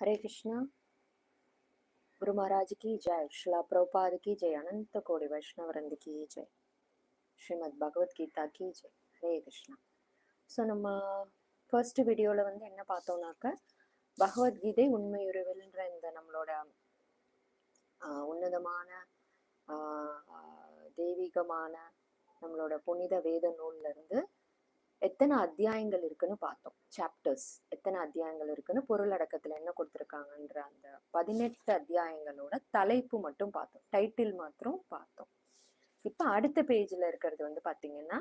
హరే కృష్ణ గురు మహారాజ్కి జయ శ్లా ప్రభుపాదకి జయ అనంత కోడి వైష్ణవరందికి ஜெய் ஸ்ரீமத் பகவத்கீதா கீ ஜெய் ஹரே கிருஷ்ணா ஸோ நம்ம ஃபர்ஸ்ட் வீடியோவில் வந்து என்ன பார்த்தோம்னாக்க பகவத்கீதை உண்மையுறவில்ன்ற இந்த நம்மளோட உன்னதமான தெய்வீகமான நம்மளோட புனித வேத நூல்லேருந்து எத்தனை அத்தியாயங்கள் இருக்குன்னு பார்த்தோம். சாப்டர்ஸ் எத்தனை அத்தியாயங்கள் இருக்குன்னு பொருளடக்கத்தில் என்ன கொடுத்துருக்காங்கன்ற அந்த பதினெட்டு அத்தியாயங்களோட தலைப்பு மட்டும் பார்த்தோம். டைட்டில் மாத்திரம் பார்த்தோம். இப்போ அடுத்த பேஜில் இருக்கிறது வந்து பார்த்தீங்கன்னா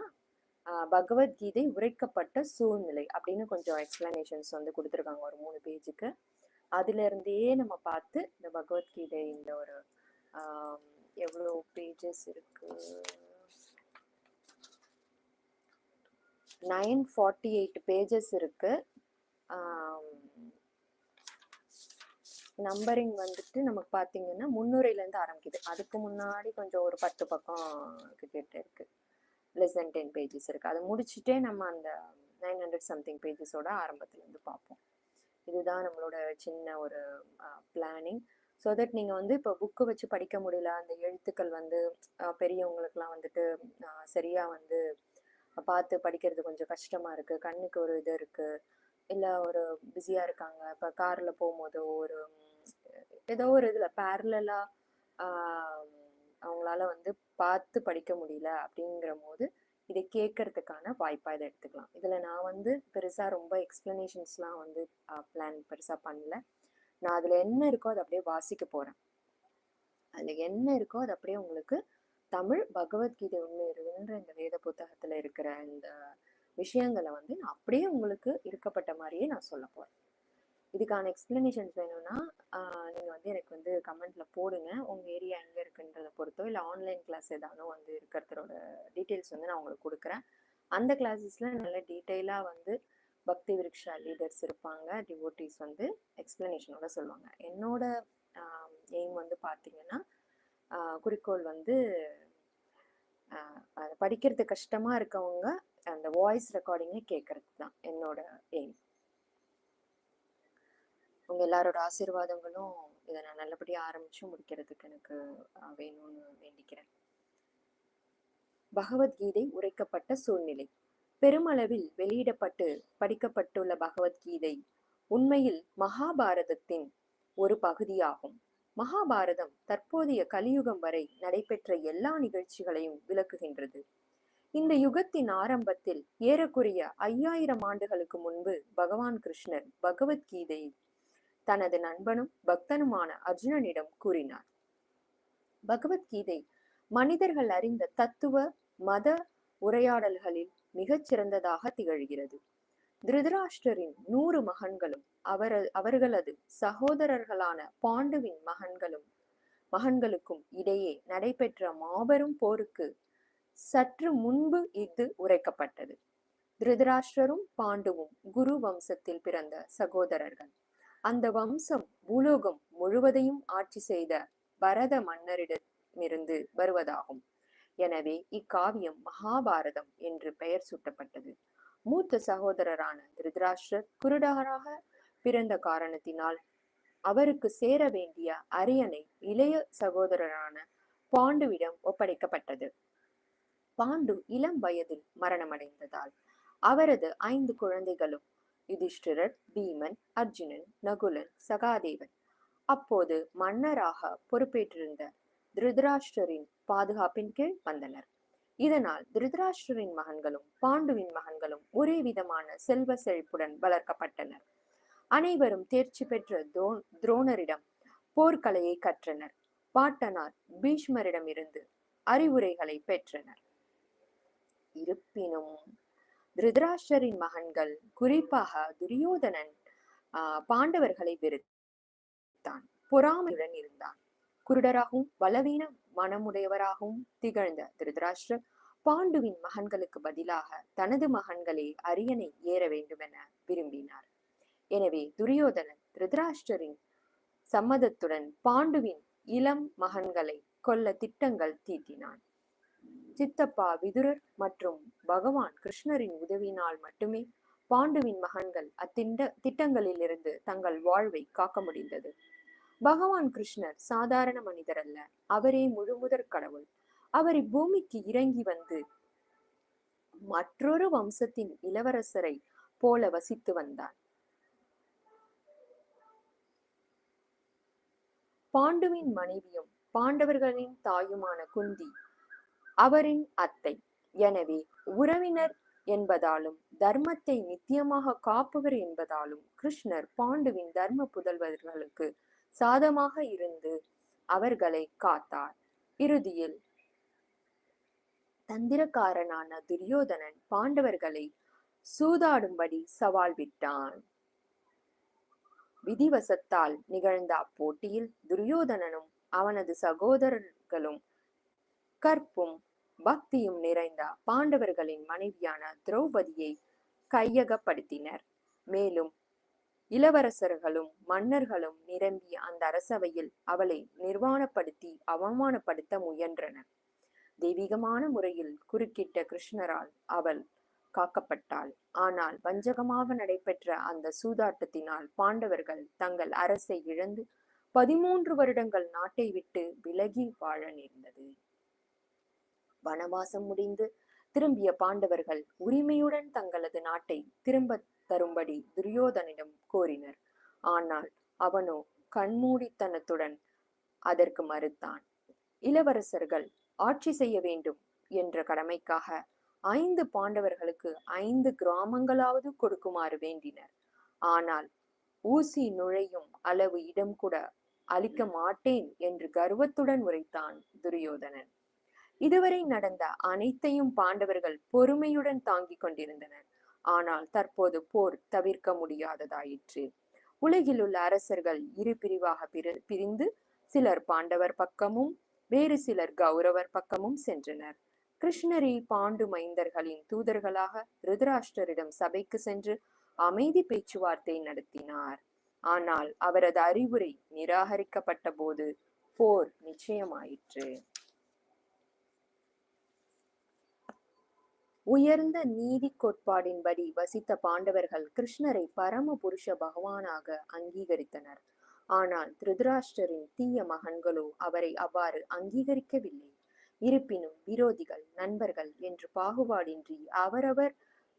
பகவத்கீதை உரைக்கப்பட்ட சூழ்நிலை அப்படின்னு கொஞ்சம் எக்ஸ்பிளனேஷன்ஸ் வந்து கொடுத்துருக்காங்க ஒரு மூணு பேஜுக்கு அதுலேருந்தே நம்ம பார்த்து இந்த பகவத்கீதை இந்த ஒரு எவ்வளோ பேஜஸ் இருக்குது நைன் ஃபார்ட்டி எயிட் பேஜஸ் இருக்கு. நம்பரிங் வந்துட்டு நமக்கு பார்த்தீங்கன்னா முன்னுரையிலேருந்து ஆரம்பிக்குது. அதுக்கு முன்னாடி கொஞ்சம் ஒரு பத்து பக்கம் கிட்ட இருக்கு. லெஸ் தென் டென் பேஜஸ் இருக்கு. அதை முடிச்சுட்டே நம்ம அந்த நைன் ஹண்ட்ரட் சம்திங் பேஜஸோட ஆரம்பத்துலேருந்து பார்ப்போம். இதுதான் நம்மளோட சின்ன ஒரு பிளானிங் ஸோ தட் நீங்கள் வந்து இப்போ புக்கு வச்சு படிக்க முடியல அந்த எழுத்துக்கள் வந்து பெரியவங்களுக்கெலாம் பெரியவங்களுக்குலாம் வந்துட்டு சரியாக வந்து பார்த்து படிக்கிறது கொஞ்சம் கஷ்டமா இருக்கு. கண்ணுக்கு ஒரு இது இருக்கு. இல்லை ஒரு பிஸியா இருக்காங்க. இப்போ காரில் போகும்போதோ ஒரு ஏதோ ஒரு இதில் பேரலாக அவங்களால வந்து பார்த்து படிக்க முடியல அப்படிங்கிற போது இதை கேட்கறதுக்கான வாய்ப்பாக இதை எடுத்துக்கலாம். இதில் நான் வந்து பெருசாக ரொம்ப எக்ஸ்ப்ளனேஷன்ஸ்லாம் வந்து பிளான் பெருசாக பண்ணல. நான் அதில் என்ன இருக்கோ அதை அப்படியே வாசிக்க போகிறேன் அதில் என்ன இருக்கோ அது அப்படியே உங்களுக்கு தமிழ் பகவத்கீதை உண்மை இருன்ற இந்த வேத புத்தகத்தில் இருக்கிற இந்த விஷயங்களை வந்து நான் அப்படியே உங்களுக்கு இருக்கப்பட்ட மாதிரியே நான் சொல்ல போகிறேன் இதுக்கான எக்ஸ்பிளனேஷன்ஸ் வேணும்னா நீங்கள் வந்து எனக்கு வந்து கமெண்ட்டில் போடுங்க. உங்கள் ஏரியா எங்கே இருக்குன்றத பொறுத்தோ இல்லை ஆன்லைன் கிளாஸ் ஏதாவது வந்து இருக்கிறதோட டீட்டெயில்ஸ் வந்து நான் உங்களுக்கு கொடுக்குறேன். அந்த கிளாஸஸில் நல்ல டீட்டெயிலாக வந்து பக்தி விருக்ஷா லீடர்ஸ் இருப்பாங்க. டிவோட்டிஸ் வந்து எக்ஸ்பிளனேஷனோட சொல்லுவாங்க. என்னோட எய்ம் வந்து பார்த்தீங்கன்னா குறிக்கோள் வந்து அதை படிக்கிறது கஷ்டமாக இருக்கவங்க அந்த வாய்ஸ் ரெக்கார்டிங்கை கேட்கறது தான் என்னோட எய்ம் உங்கள் எல்லாரோட ஆசீர்வாதங்களும் இதை நான் நல்லபடியாக ஆரம்பித்து முடிக்கிறதுக்கு எனக்கு வேணும்னு வேண்டிக்கிறேன். பகவத்கீதை உரைக்கப்பட்ட சூழ்நிலை. பெருமளவில் வெளியிடப்பட்டு படிக்கப்பட்டுள்ள பகவத்கீதை உண்மையில் மகாபாரதத்தின் ஒரு பகுதியாகும். மகாபாரதம் தற்போதைய கலியுகம் வரை நடைபெற்ற எல்லா நிகழ்ச்சிகளையும் விளக்குகின்றது. இந்த யுகத்தின் ஆரம்பத்தில் ஏறக்குறைய ஐயாயிரம் ஆண்டுகளுக்கு முன்பு பகவான் கிருஷ்ணர் பகவத்கீதை தனது நண்பனும் பக்தனுமான அர்ஜுனனிடம் கூறினார். பகவத்கீதை மனிதர்கள் அறிந்த தத்துவ மத உரையாடல்களில் மிகச் சிறந்ததாக திகழ்கிறது. திருதராஷ்டரின் நூறு மகன்களும் அவர் அவர்களது சகோதரர்களான பாண்டுவின் மகன்களும் மகன்களுக்கும் இடையே நடைபெற்ற மாபெரும் போருக்கு சற்று முன்பு இது உரைக்கப்பட்டது. திருதராஷ்டிரரும் பாண்டுவும் குரு வம்சத்தில் பிறந்த சகோதரர்கள். அந்த வம்சம் பூலோகம் முழுவதையும் ஆட்சி செய்த பரத மன்னரிடமிருந்து வருவதாகும். எனவே இக்காவியம் மகாபாரதம் என்று பெயர் சூட்டப்பட்டது. மூத்த சகோதரரான திருதராஷ்டர் குருடகராக பிறந்த காரணத்தினால் அவருக்கு சேர வேண்டிய அரியணை இளைய சகோதரரான பாண்டுவிடம் ஒப்படைக்கப்பட்டது. பாண்டு இளம் வயதில் மரணமடைந்ததால் அவரது ஐந்து குழந்தைகளும் யுதிஷ்டிரர் பீமன் அர்ஜுனன் நகுலன் சகாதேவன் அப்போது மன்னராக பொறுப்பேற்றிருந்த திருதராஷ்டிரரின் பாதுகாப்பின் கீழ் வந்தனர். இதனால் திருதராஷ்டிரரின் மகன்களும் பாண்டுவின் மகன்களும் ஒரே விதமான செல்வ செழிப்புடன் வளர்க்கப்பட்டனர். அனைவரும் தேர்ச்சி பெற்ற துரோணரிடம் போர்க்கலையை கற்றனர். பாட்டனார் பீஷ்மரிடமிருந்து அறிவுரைகளை பெற்றனர். இருப்பினும் திருதராஷ்டரின் மகன்கள் குறிப்பாக துரியோதனன் ஆஹ், பாண்டவர்களை வெறுத்தான். பொறாமையுடன் இருந்தான். குருடராகவும் பலவீனம் மனமுடையவராகவும் திகழ்ந்த திருதராஷ்டிரர் பாண்டுவின் மகன்களுக்கு பதிலாக தனது மகன்களே அரியணை ஏற வேண்டுமென விரும்பினார். எனவே துரியோதனன் திருதராஷ்டரின் சம்மதத்துடன் பாண்டுவின் இளம் மகன்களை கொல்ல திட்டங்கள் தீட்டினான். சித்தப்பா விதுரர் மற்றும் பகவான் கிருஷ்ணரின் உதவியினால் மட்டுமே பாண்டுவின் மகன்கள் அத்திண்ட திட்டங்களிலிருந்து தங்கள் வாழ்வை காக்க முடிந்தது. பகவான் கிருஷ்ணர் சாதாரண மனிதர் அல்ல. அவரே முழுமுதற் கடவுள். அவர் இப்பூமிக்கு இறங்கி வந்து மற்றொரு வம்சத்தின் இளவரசரை போல வசித்து வந்தார். பாண்டுவின் மனைவியும் பாண்டவர்களின் தாயுமான குந்தி அவரின் அத்தை. எனவே உறவினர் என்பதாலும் தர்மத்தை நித்தியமாக காப்பவர் என்பதாலும் கிருஷ்ணர் பாண்டுவின் தர்ம புதல்வர்களுக்கு சாதமாக இருந்து அவர்களை காத்தார். இறுதியில் தந்திரக்காரனான துரியோதனன் பாண்டவர்களை சூதாடும்படி சவால் விட்டான். விதிவசத்தால் நிகழ்ந்த அப்போட்டியில் துரியோதனனும் அவனது சகோதரர்களும் கற்பும் பக்தியும் நிறைந்த பாண்டவர்களின் மனைவியான திரௌபதியை கையகப்படுத்தினர். மேலும் இளவரசர்களும் மன்னர்களும் நிரம்பிய அந்த அரசவையில் அவளை நிர்வாணப்படுத்தி அவமானப்படுத்த முயன்றனர். தெய்வீகமான முறையில் குறுக்கிட்ட கிருஷ்ணரால் அவள் காக்கப்பட்டாள். ஆனால் வஞ்சகமாக நடைபெற்ற அந்த சூதாட்டத்தினால் பாண்டவர்கள் தங்கள் அரசை இழந்து பதிமூன்று வருடங்கள் நாட்டை விட்டு விலகி வாழ நேர்ந்தது. வனவாசம் முடிந்து திரும்பிய பாண்டவர்கள் உரிமையுடன் தங்களது நாட்டை திரும்ப தரும்படி துரியோதனிடம் கோரினர். ஆனால் அவனோ கண்மூடித்தனத்துடன் அதற்கு மறுத்தான் இளவரசர்கள் ஆட்சி செய்ய வேண்டும் என்ற கடமைக்காக ஐந்து பாண்டவர்களுக்கு ஐந்து கிராமங்களாவது கொடுக்குமாறு வேண்டினர். ஆனால் ஊசி நுழையும் அளவு இடம் கூட அளிக்க மாட்டேன் என்று கர்வத்துடன் உரைத்தான் துரியோதனன். இதுவரை நடந்த அனைத்தையும் பாண்டவர்கள் பொறுமையுடன் தாங்கிக் கொண்டிருந்தனர். ஆனால் தற்போது போர் தவிர்க்க முடியாததாயிற்று. உலகில் உள்ள அரசர்கள் இரு பிரிவாக பிரிந்து சிலர் பாண்டவர் பக்கமும் வேறு சிலர் கௌரவர் பக்கமும் சென்றனர். கிருஷ்ணரே பாண்டு மைந்தர்களின் தூதர்களாக ருத்ராஷ்டரிடம் சபைக்கு சென்று அமைதி பேச்சுவார்த்தை நடத்தினார். ஆனால் அவரது அறிவுரை நிராகரிக்கப்பட்ட போது போர் நிச்சயமாயிற்று. உயர்ந்த நீதி கோட்பாடின்படி வசித்த பாண்டவர்கள் கிருஷ்ணரை பரம புருஷ பகவானாக அங்கீகரித்தனர். ஆனால் திருதராஷ்டரின் தீய மகன்களோ அவரை அவ்வாறு அங்கீகரிக்கவில்லை. இருப்பினும் விரோதிகள் நண்பர்கள் என்று பாகுபாடின்றி அவரவர்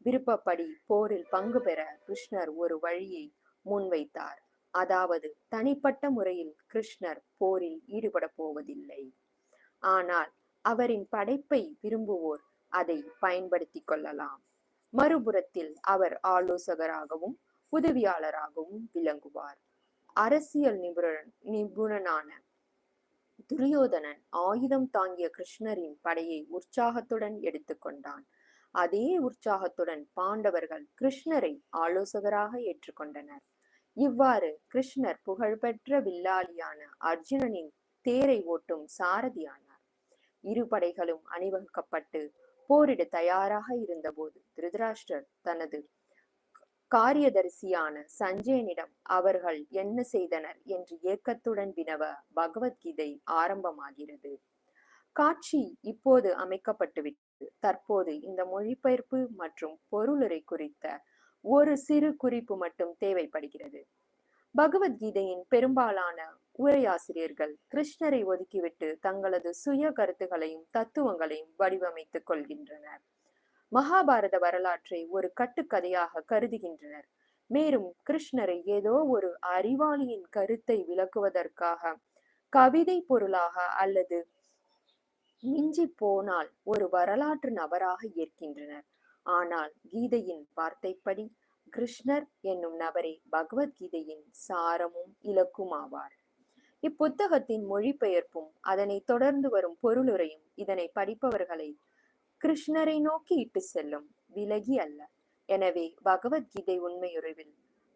விருப்பப்படி போரில் பங்கு பெற கிருஷ்ணர் ஒரு வழியை முன்வைத்தார். அதாவது தனிப்பட்ட முறையில் கிருஷ்ணர் போரில் ஈடுபட போவதில்லை. ஆனால் அவரின் படைப்பை விரும்புவோர் அதை பயன்படுத்தி கொள்ளலாம். மறுபுறத்தில் அவர் ஆலோசகராகவும் உதவியாளராகவும் விளங்குவார். அரசியல் நிபுணர் நிபுணனான துரியோதனன் ஆயுதம் தாங்கிய கிருஷ்ணரின் படையை உற்சாகத்துடன் எடுத்துக்கொண்டான் அதே உற்சாகத்துடன் பாண்டவர்கள் கிருஷ்ணரை ஆலோசகராக ஏற்றுக்கொண்டனர் இவ்வாறு கிருஷ்ணர் புகழ்பெற்ற வில்லாளியான அர்ஜுனனின் தேரை ஓட்டும் சாரதியானார். இரு படைகளும் அணிவகுக்கப்பட்டு போரிட தயாராக இருந்தபோது திருதராஷ்டர் தனது காரியதரிசியான சஞ்சயனிடம் அவர்கள் என்ன செய்தனர்? என்று ஏக்கத்துடன் வினவ பகவத்கீதை ஆரம்பமாகிறது. காட்சி இப்போது அமைக்கப்பட்டுவிட்டது. தற்போது இந்த மொழிபெயர்ப்பு மற்றும் பொருளுரை குறித்த ஒரு சிறு குறிப்பு மட்டும் தேவைப்படுகிறது. பகவத்கீதையின் பெரும்பாலான உரையாசிரியர்கள் கிருஷ்ணரை ஒதுக்கிவிட்டு தங்களது சுய கருத்துகளையும் தத்துவங்களையும் வடிவமைத்துக் கொள்கின்றனர். மகாபாரத வரலாற்றை ஒரு கட்டுக்கதையாக கருதுகின்றனர். மேலும் கிருஷ்ணரை ஏதோ ஒரு அறிவாளியின் கருத்தை விளக்குவதற்காக கவிதை பொருளாக அல்லது மிஞ்சி போனால் ஒரு வரலாற்று நபராக ஏற்கின்றனர். ஆனால் கீதையின் வார்த்தைப்படி கிருஷ்ணர் என்னும் நபரே பகவத்கீதையின் சாரமும் இலக்குமாவார். இப்புத்தகத்தின் மொழிபெயர்ப்பும் அதனை தொடர்ந்து வரும் பொருளுரையும் இதனை படிப்பவர்களை கிருஷ்ணரை நோக்கி இட்டு செல்லும் விலகி அல்ல. எனவே பகவத்கீதை உண்மையுறவில்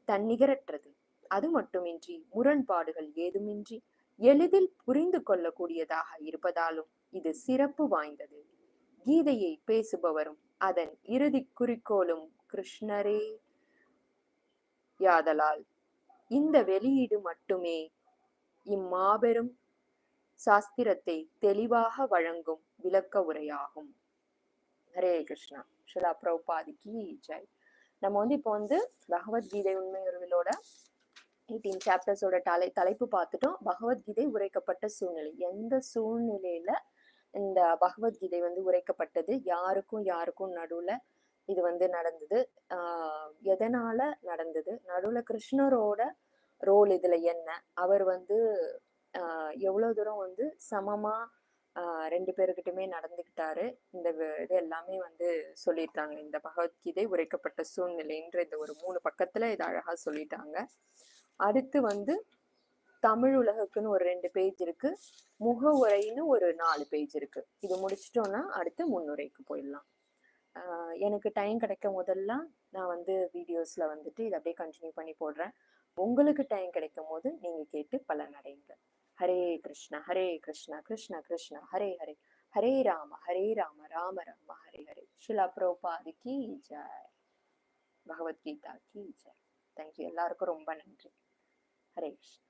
தன்னிகரற்றது. அது மட்டுமின்றி முரண்பாடுகள் ஏதுமின்றி எளிதில் புரிந்து கொள்ளக்கூடியதாக இருப்பதாலும் இது சிறப்பு வாய்ந்தது. கீதையை பேசுபவரும் அதன் இறுதி குறிக்கோளும் கிருஷ்ணரே. யாதலால். இந்த வெளியீடு மட்டுமே இம்மாபெரும் சாஸ்திரத்தை தெளிவாக வழங்கும் விளக்க உரையாகும். ஹரே கிருஷ்ணா. ஷிலா பிரபுபாதிக்கு ஜெய். நம்ம வந்து இப்போ வந்து பகவத்கீதை உண்மையுறவிலோட எயிட்டீன் சாப்டர்ஸோட தலை தலைப்பு பார்த்துட்டோம். பகவத்கீதை உரைக்கப்பட்ட சூழ்நிலை. எந்த சூழ்நிலையில இந்த பகவத்கீதை வந்து உரைக்கப்பட்டது? யாருக்கும் யாருக்கும் நடுவுல இது வந்து நடந்தது. எதனால நடந்தது? நடுவில் கிருஷ்ணரோட ரோல் இதுல என்ன? அவர் வந்து எவ்வளோ எவ்வளவு தூரம் வந்து சமமா ரெண்டு பேருக்கிட்டுமே நடந்துக்கிட்டாரு. இந்த இது எல்லாமே வந்து சொல்லியிருக்காங்க. இந்த பகவத்கீதை உரைக்கப்பட்ட சூழ்நிலைன்ற இந்த ஒரு மூணு பக்கத்துல இது அழகா சொல்லிட்டாங்க. அடுத்து வந்து தமிழ் உலகுக்குன்னு ஒரு ரெண்டு பேஜ் இருக்கு. முக உரைன்னு ஒரு நாலு பேஜ் இருக்கு. இது முடிச்சிட்டோம்னா அடுத்து முன்னுரைக்கு போயிடலாம். எனக்கு டைம் கிடைக்கும் போதெல்லாம் நான் வந்து வீடியோஸில் வந்துட்டு இதை அப்படியே கண்டினியூ பண்ணி போடுறேன். உங்களுக்கு டைம் கிடைக்கும் போது நீங்கள் கேட்டு பலனடைங்க ஹரே கிருஷ்ணா ஹரே கிருஷ்ணா கிருஷ்ணா கிருஷ்ணா ஹரே ஹரே. ஹரே ராம ஹரே ராம ராம ராம ஹரே ஹரே. ஷிலா பிரபுபாதி கி ஜாய். பகவத்கீதா கி ஜெய். தேங்க்யூ எல்லாருக்கும் ரொம்ப நன்றி. ஹரே கிருஷ்ணா.